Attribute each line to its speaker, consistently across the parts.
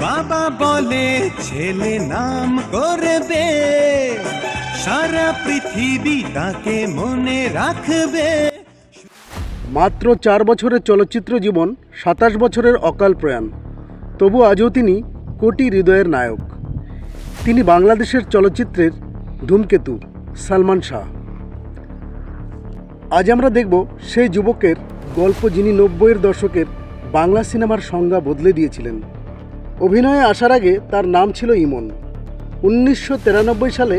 Speaker 1: বাবা বলে, ছেলে নাম করবে। সারা পৃথিবী তাকে মনে রাখবে।
Speaker 2: মাত্র চার বছরের চলচ্চিত্র জীবন, সাতাশ বছরের অকাল প্রয়াণ। তবু আজও তিনি কোটি হৃদয়ের নায়ক। তিনি বাংলাদেশের চলচ্চিত্রের ধূমকেতু, সালমান শাহ। আজ আমরা দেখব সেই যুবকের গল্প যিনি নব্বইয়ের দশকের বাংলা সিনেমার সংজ্ঞা বদলে দিয়েছিলেন। অভিনয়ে আসার আগে তার নাম ছিল ইমন। উনিশশো তিরানব্বই সালে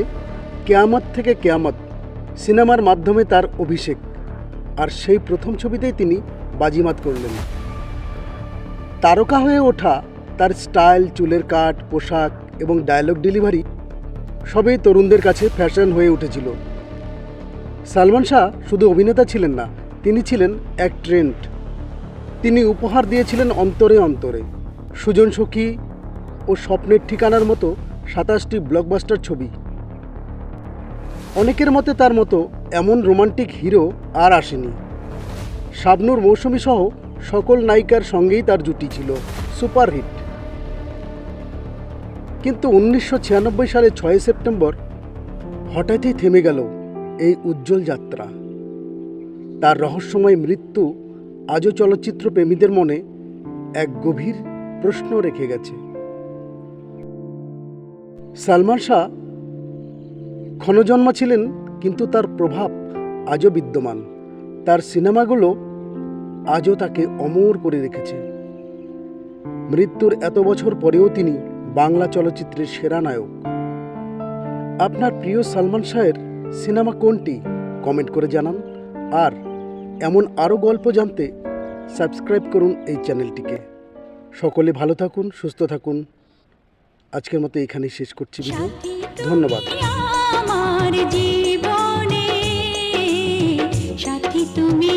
Speaker 2: কেয়ামত থেকে কেয়ামত সিনেমার মাধ্যমে তার অভিষেক, আর সেই প্রথম ছবিতেই তিনি বাজিমাত করলেন। তারকা হয়ে ওঠা তার স্টাইল, চুলের কাট, পোশাক এবং ডায়লগ ডেলিভারি সবই তরুণদের কাছে ফ্যাশন হয়ে উঠেছিল। সালমান শাহ শুধু অভিনেতা ছিলেন না, তিনি ছিলেন এক ট্রেন্ড। তিনি উপহার দিয়েছিলেন অন্তরে অন্তরে। সুজন সখী ও স্বপ্নের ঠিকানার মতো সাতাশটি ব্লকবাস্টার ছবি। অনেকের মতে তার মতো এমন রোমান্টিক হিরো আর আসেনি। শাবনুর মৌসুমী সহ সকল নায়িকার সঙ্গেই তার জুটি ছিল সুপারহিট। কিন্তু উনিশশো ছিয়ানব্বই সালে ছয় সেপ্টেম্বর হঠাৎই থেমে গেল এই উজ্জ্বল যাত্রা। তার রহস্যময় মৃত্যু আজও চলচ্চিত্র প্রেমীদের মনে এক গভীর প্রশ্ন রেখে গেছে। সালমান শাহ ক্ষণজন্মা ছিলেন, কিন্তু তার প্রভাব আজও বিদ্যমান। তার সিনেমাগুলো আজও তাকে অমর করে রেখেছে। মৃত্যুর এত বছর পরেও তিনি বাংলা চলচ্চিত্রের সেরা নায়ক। আপনার প্রিয় সালমান শাহের সিনেমা কোনটি? কমেন্ট করে জানান। আর এমন আরও গল্প জানতে সাবস্ক্রাইব করুন এই চ্যানেলটিকে। সকলে ভালো থাকুন সুস্থ থাকুন। আজকের মতো এখানেই শেষ করছি বিধু ধন্যবাদ।
Speaker 3: তুমি